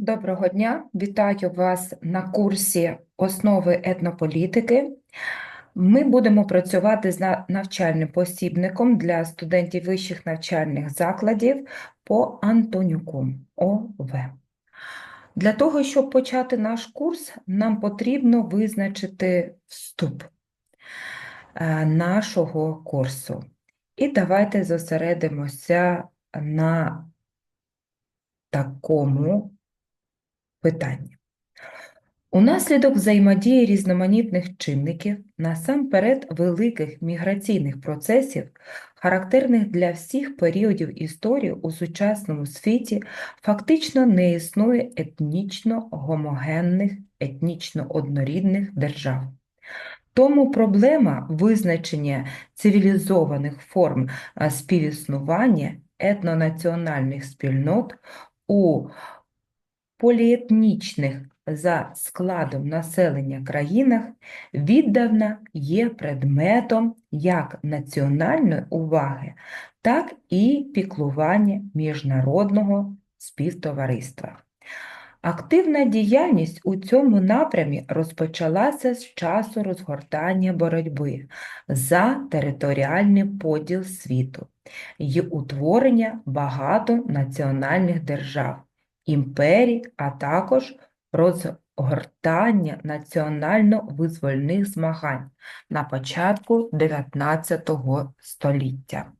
Доброго дня, вітаю вас на курсі Основи етнополітики. Ми будемо працювати з навчальним посібником для студентів вищих навчальних закладів по Антонюку ОВ. Для того, щоб почати наш курс, нам потрібно визначити вступ е, нашого курсу. І давайте зосередимося на такому питанні. Унаслідок взаємодії різноманітних чинників, насамперед великих міграційних процесів, характерних для всіх періодів історії у сучасному світі, фактично не існує етнічно гомогенних, етнічно однорідних держав. Тому проблема визначення цивілізованих форм співіснування етнонаціональних спільнот у поліетнічних за складом населення країнах віддавна є предметом як національної уваги, так і піклування міжнародного співтовариства. Активна діяльність у цьому напрямі розпочалася з часу розгортання боротьби за територіальний поділ світу і утворення багатонаціональних держав, імперій, а також розгортання національно-визвольних змагань на початку 19 століття.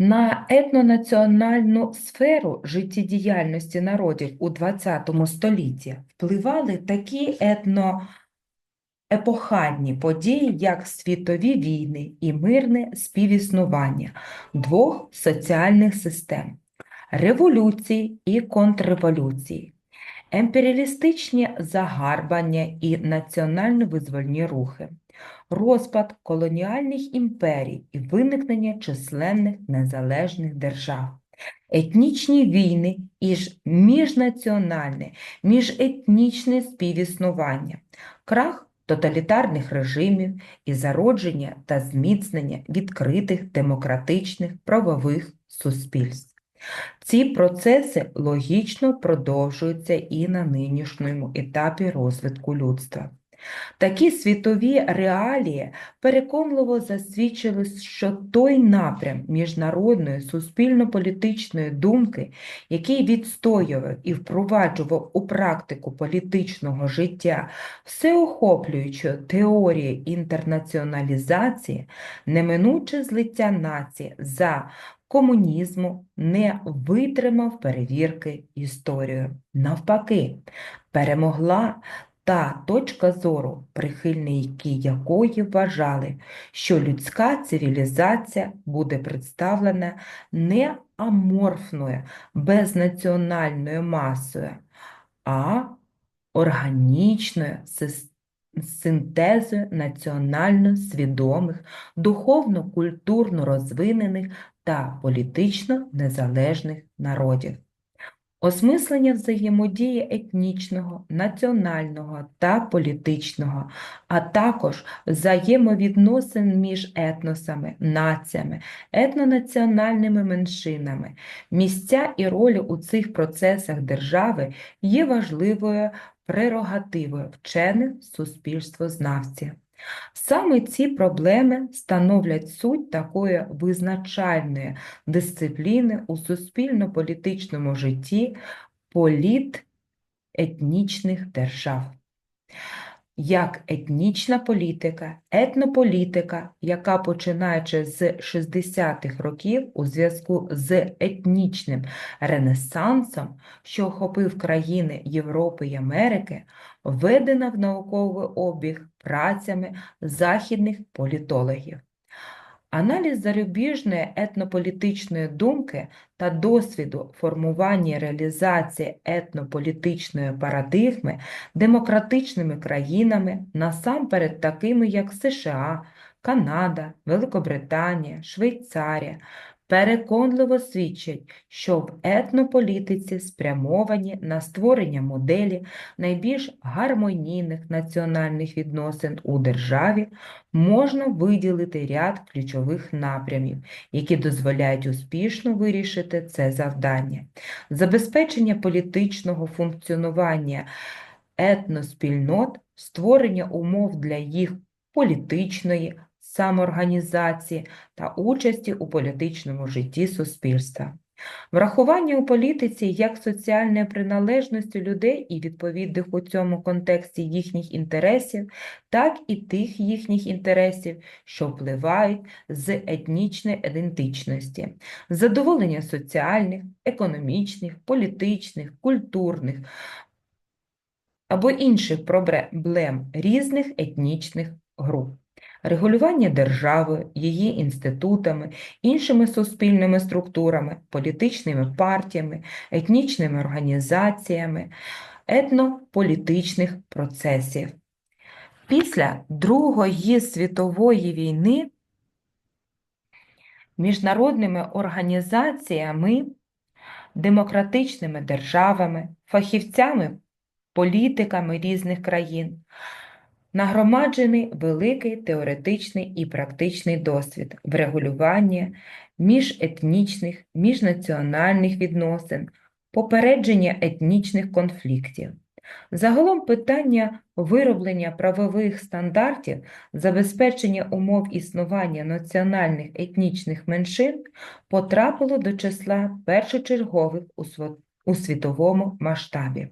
На етнонаціональну сферу життєдіяльності народів у ХХ столітті впливали такі етноепохадні події, як світові війни і мирне співіснування двох соціальних систем, революції і контрреволюції, імперіалістичні загарбання і національно-визвольні рухи. Розпад колоніальних імперій і виникнення численних незалежних держав, етнічні війни і міжнаціональне, міжетнічне співіснування, крах тоталітарних режимів і зародження та зміцнення відкритих демократичних правових суспільств. Ці процеси логічно продовжуються і на нинішньому етапі розвитку людства. Такі світові реалії переконливо засвідчили, що той напрям міжнародної суспільно-політичної думки, який відстоював і впроваджував у практику політичного життя всеохоплюючу теорію інтернаціоналізації, неминуче злиття нації за комунізму не витримав перевірки історією. Навпаки, перемогла та точка зору, прихильники якої вважали, що людська цивілізація буде представлена не аморфною, безнаціональною масою, а органічною синтезою національно свідомих, духовно-культурно розвинених та політично незалежних народів. Осмислення взаємодії етнічного, національного та політичного, а також взаємовідносин між етносами, націями, етнонаціональними меншинами, місця і ролі у цих процесах держави є важливою прерогативою вчених суспільствознавців. Саме ці проблеми становлять суть такої визначальної дисципліни у суспільно-політичному житті політетнічних держав. Як етнічна політика, етнополітика, яка починаючи з 60-х років у зв'язку з етнічним ренесансом, що охопив країни Європи й Америки, введена в науковий обіг працями західних політологів. Аналіз зарубіжної етнополітичної думки та досвіду формування і реалізації етнополітичної парадигми демократичними країнами, насамперед такими, як США, Канада, Великобританія, Швейцарія, переконливо свідчать, що в етнополітиці спрямовані на створення моделі найбільш гармонійних національних відносин у державі, можна виділити ряд ключових напрямів, які дозволяють успішно вирішити це завдання. Забезпечення політичного функціонування етноспільнот, створення умов для їх політичної самоорганізації та участі у політичному житті суспільства. Врахування у політиці як соціальної приналежності людей і відповідних у цьому контексті їхніх інтересів, так і тих їхніх інтересів, що впливають з етнічної ідентичності, задоволення соціальних, економічних, політичних, культурних або інших проблем різних етнічних груп. Регулювання державою, її інститутами, іншими суспільними структурами, політичними партіями, етнічними організаціями, етнополітичних процесів. Після Другої світової війни міжнародними організаціями, демократичними державами, фахівцями, політиками різних країн нагромаджений великий теоретичний і практичний досвід врегулювання міжетнічних, міжнаціональних відносин, попередження етнічних конфліктів. Загалом питання вироблення правових стандартів, забезпечення умов існування національних етнічних меншин потрапило до числа першочергових у світовому масштабі.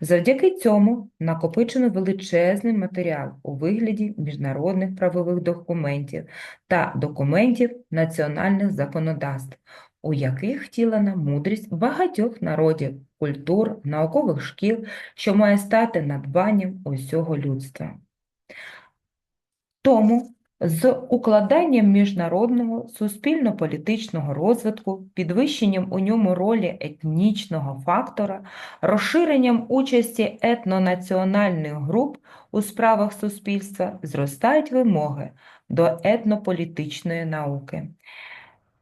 Завдяки цьому накопичено величезний матеріал у вигляді міжнародних правових документів та документів національних законодавств, у яких втілена мудрість багатьох народів, культур, наукових шкіл, що має стати надбанням усього людства. Тому з укладанням міжнародного суспільно-політичного розвитку, підвищенням у ньому ролі етнічного фактора, розширенням участі етнонаціональних груп у справах суспільства зростають вимоги до етнополітичної науки,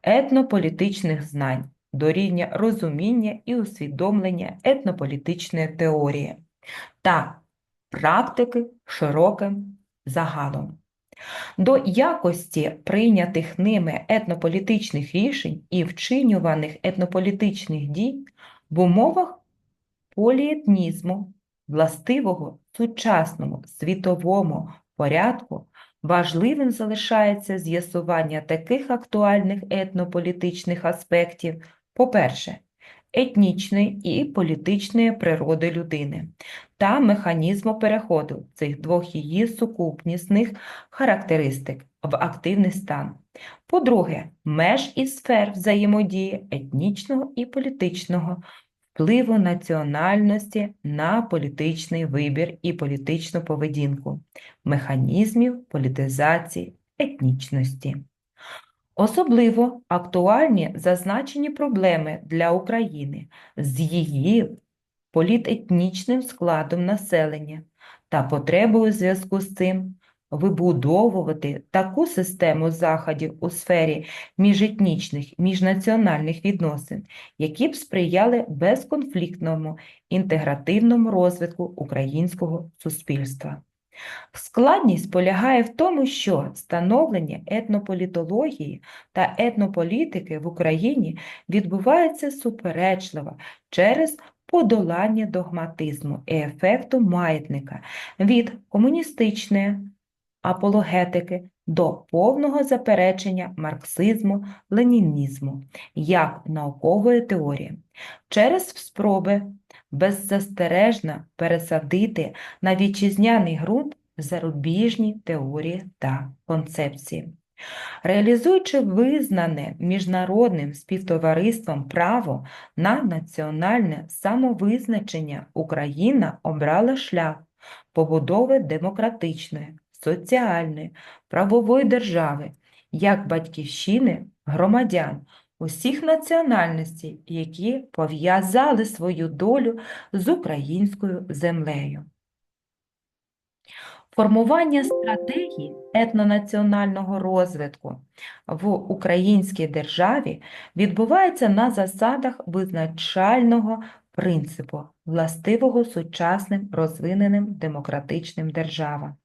етнополітичних знань, до рівня розуміння і усвідомлення етнополітичної теорії та практики широким загалом. До якості прийнятих ними етнополітичних рішень і вчинюваних етнополітичних дій в умовах поліетнізму, властивого сучасному світовому порядку, важливим залишається з'ясування таких актуальних етнополітичних аспектів, по-перше, етнічної і політичної природи людини та механізму переходу цих двох її сукупнісних характеристик в активний стан. По-друге, меж і сфер взаємодії етнічного і політичного впливу національності на політичний вибір і політичну поведінку, механізмів політизації етнічності. Особливо актуальні зазначені проблеми для України з її політетнічним складом населення та потребою у зв'язку з цим вибудовувати таку систему заходів у сфері міжетнічних, міжнаціональних відносин, які б сприяли безконфліктному інтегративному розвитку українського суспільства. Складність полягає в тому, що становлення етнополітології та етнополітики в Україні відбувається суперечливо через подолання догматизму і ефекту маятника від комуністичної апологетики до повного заперечення марксизму, ленінізму як наукової теорії, через спроби беззастережно пересадити на вітчизняний ґрунт зарубіжні теорії та концепції. Реалізуючи визнане міжнародним співтовариством право на національне самовизначення, Україна обрала шлях побудови демократичної, соціальної, правової держави як батьківщини громадян усіх національностей, які пов'язали свою долю з українською землею. Формування стратегії етнонаціонального розвитку в українській державі відбувається на засадах визначального принципу, властивого сучасним розвиненим демократичним державам.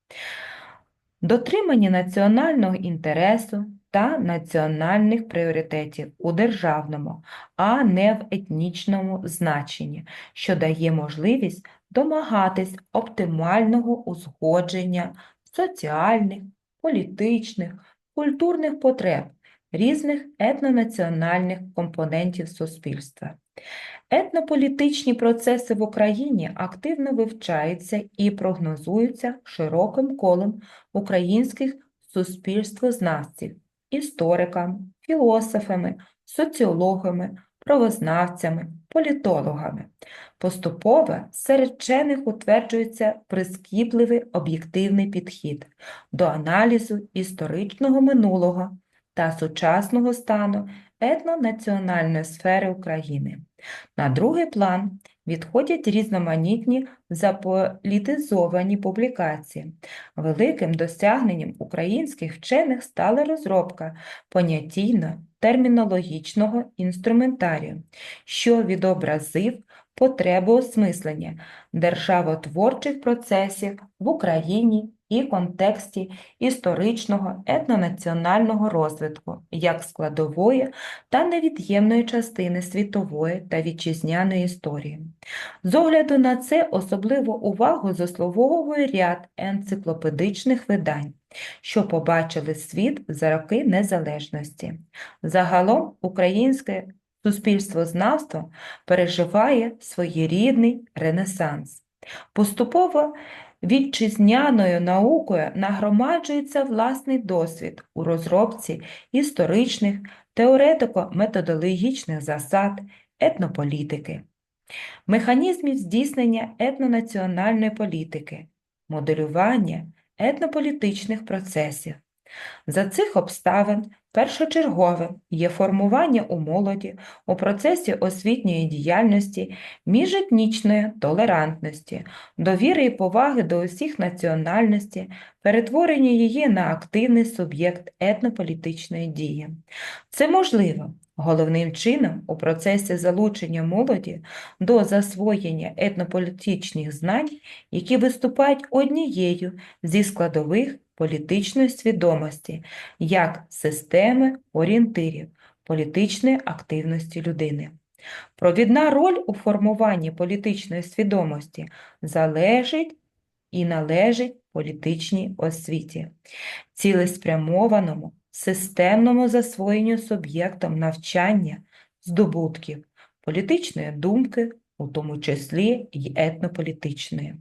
Дотримання національного інтересу та національних пріоритетів у державному, а не в етнічному значенні, що дає можливість домагатись оптимального узгодження соціальних, політичних, культурних потреб різних етнонаціональних компонентів суспільства. Етнополітичні процеси в Україні активно вивчаються і прогнозуються широким колом українських суспільствознавців, істориками, філософами, соціологами, правознавцями, політологами. Поступово серед вчених утверджується прискіпливий об'єктивний підхід до аналізу історичного минулого та сучасного стану етнонаціональної сфери України. На другий план відходять різноманітні заполітизовані публікації. Великим досягненням українських вчених стала розробка понятійно-термінологічного інструментарію, що відобразив потребу осмислення державотворчих процесів в Україні і контексті історичного етнонаціонального розвитку як складової та невід'ємної частини світової та вітчизняної історії. З огляду на це особливу увагу заслуговує ряд енциклопедичних видань, що побачили світ за роки незалежності. Загалом українське суспільствознавство переживає своєрідний ренесанс. Поступово вітчизняною наукою нагромаджується власний досвід у розробці історичних, теоретико-методологічних засад етнополітики, механізмів здійснення етнонаціональної політики, моделювання етнополітичних процесів. За цих обставин першочерговим є формування у молоді у процесі освітньої діяльності міжетнічної толерантності, довіри і поваги до усіх національностей, перетворення її на активний суб'єкт етнополітичної дії. Це можливо головним чином у процесі залучення молоді до засвоєння етнополітичних знань, які виступають однією зі складових політичної свідомості як системи орієнтирів політичної активності людини. Провідна роль у формуванні політичної свідомості залежить і належить політичній освіті, цілеспрямованому, системному засвоєнню суб'єктом навчання, здобутків, політичної думки, у тому числі й етнополітичної.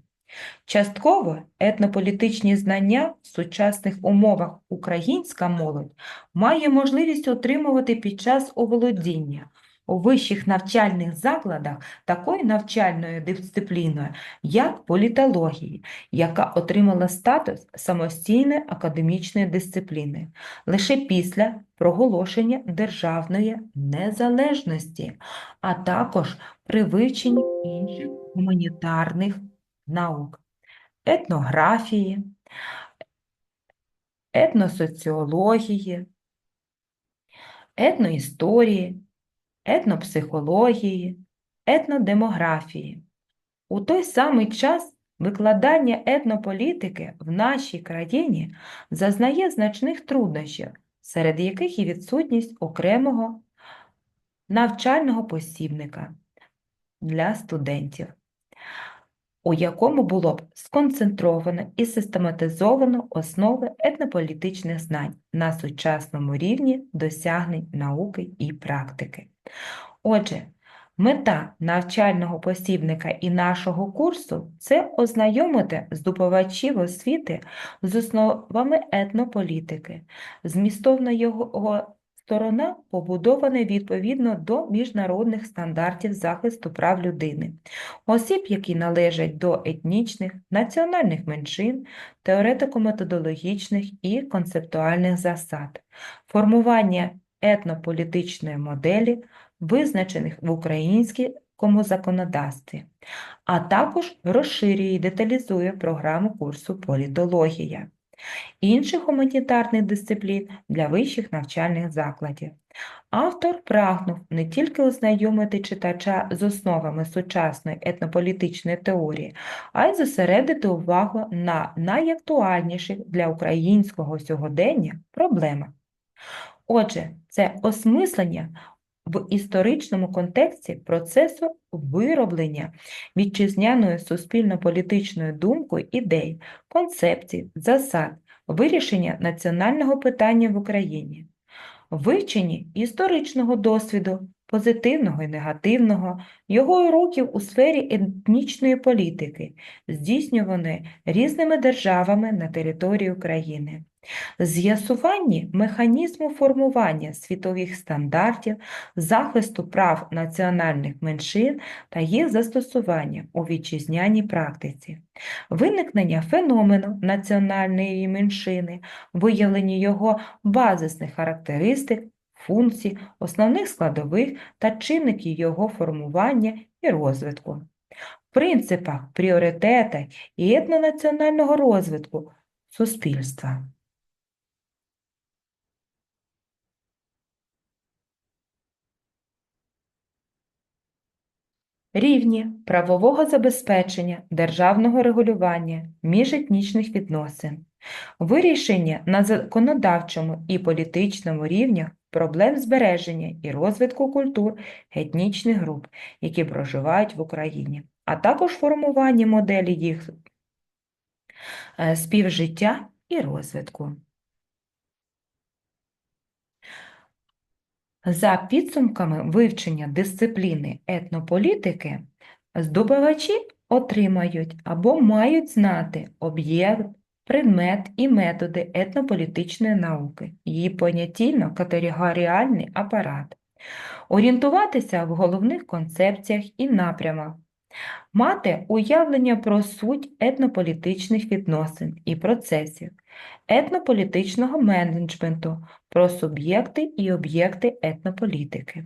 Частково етнополітичні знання в сучасних умовах українська молодь має можливість отримувати під час оволодіння. У вищих навчальних закладах такою навчальною дисципліною, як політології, яка отримала статус самостійної академічної дисципліни. Лише після проголошення державної незалежності, а також при вивченні інших гуманітарних наук, етнографії, етносоціології, етноісторії, етнопсихології, етнодемографії. У той самий час викладання етнополітики в нашій країні зазнає значних труднощів, серед яких і відсутність окремого навчального посібника для студентів у якому було б сконцентровано і систематизовано основи етнополітичних знань на сучасному рівні досягнень науки і практики. Отже, мета навчального посібника і нашого курсу це ознайомити здобувачів освіти з основами етнополітики, змістовно його Сторона побудована відповідно до міжнародних стандартів захисту прав людини, осіб, які належать до етнічних, національних меншин, теоретико-методологічних і концептуальних засад, формування етнополітичної моделі, визначених в українському законодавстві, а також розширює і деталізує програму курсу політологія. Інших гуманітарних дисциплін для вищих навчальних закладів. Автор прагнув не тільки ознайомити читача з основами сучасної етнополітичної теорії, а й зосередити увагу на найактуальніших для українського сьогодення проблемах. Отже, це осмислення в історичному контексті процесу вироблення вітчизняною суспільно-політичною думкою ідей, концепцій, засад, вирішення національного питання в Україні, вивчення історичного досвіду, позитивного і негативного, його уроків у сфері етнічної політики, здійснюваної різними державами на території України. З'ясуванні механізму формування світових стандартів, захисту прав національних меншин та їх застосування у вітчизняній практиці, виникнення феномену національної меншини, виявлення його базисних характеристик, функцій, основних складових та чинників його формування і розвитку. Принципах, пріоритетах і етнонаціонального розвитку суспільства. Рівні правового забезпечення, державного регулювання, міжетнічних відносин, вирішення на законодавчому і політичному рівнях проблем збереження і розвитку культур етнічних груп, які проживають в Україні, а також формування моделі їх е, співжиття і розвитку. За підсумками вивчення дисципліни етнополітики, здобувачі отримають або мають знати об'єкт, предмет і методи етнополітичної науки, її понятійно-категоріальний апарат, орієнтуватися в головних концепціях і напрямах, мати уявлення про суть етнополітичних відносин і процесів, етнополітичного менеджменту, про суб'єкти і об'єкти етнополітики,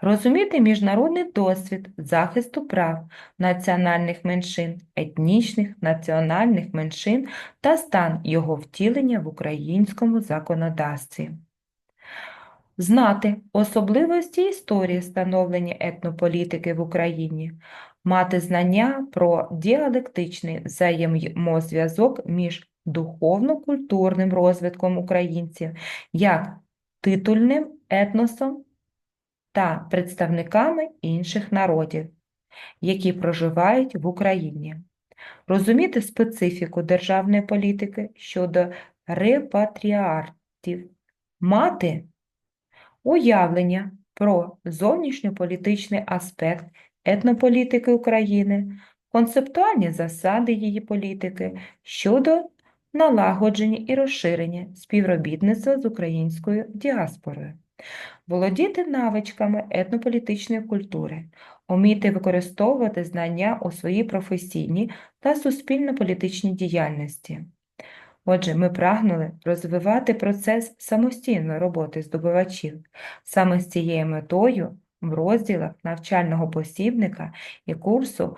розуміти міжнародний досвід захисту прав національних меншин, етнічних національних меншин та стан його втілення в українському законодавстві. Знати особливості історії становлення етнополітики в Україні, мати знання про діалектичний взаємозв'язок між духовно-культурним розвитком українців як титульним етносом та представниками інших народів, які проживають в Україні, розуміти специфіку державної політики щодо репатріартів, мати уявлення про зовнішньополітичний аспект етнополітики України, концептуальні засади її політики щодо налагодження і розширення співробітництва з українською діаспорою, володіти навичками етнополітичної культури, уміти використовувати знання у своїй професійній та суспільно-політичній діяльності. Отже, ми прагнули розвивати процес самостійної роботи здобувачів. Саме з цією метою в розділах навчального посібника і курсу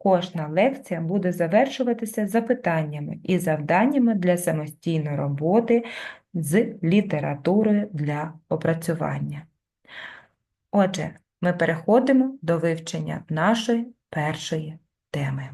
Кожна лекція буде завершуватися запитаннями і завданнями для самостійної роботи з літературою для опрацювання. Отже, ми переходимо до вивчення нашої першої теми.